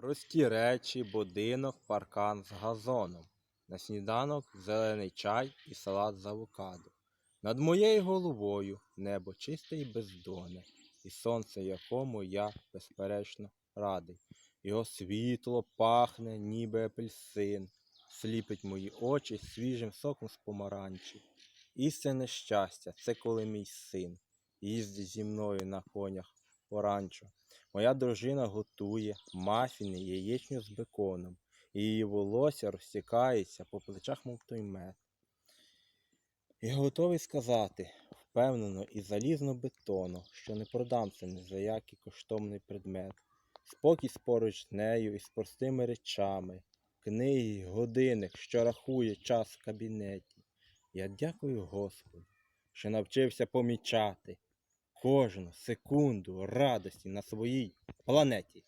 Прості речі, будинок, паркан з газоном. На сніданок зелений чай і салат з авокадо. Над моєю головою небо чисте і бездонне, і сонце, якому я, безперечно, радий. Його світло пахне, ніби апельсин, сліпить мої очі свіжим соком з помаранчі. Істинне щастя це коли мій син їздить зі мною на конях поранчо. Моя дружина готує мафіни яєчню з беконом, і її волосся розтікається по плечах, мов той мед. Я готовий сказати, впевнено і залізно бетону, що не продам це ні за який коштовний предмет. Спокій поруч з нею і з простими речами, книги, годинник, що рахує час в кабінеті. Я дякую Господу, що навчився помічати кожну секунду радості на своїй планеті.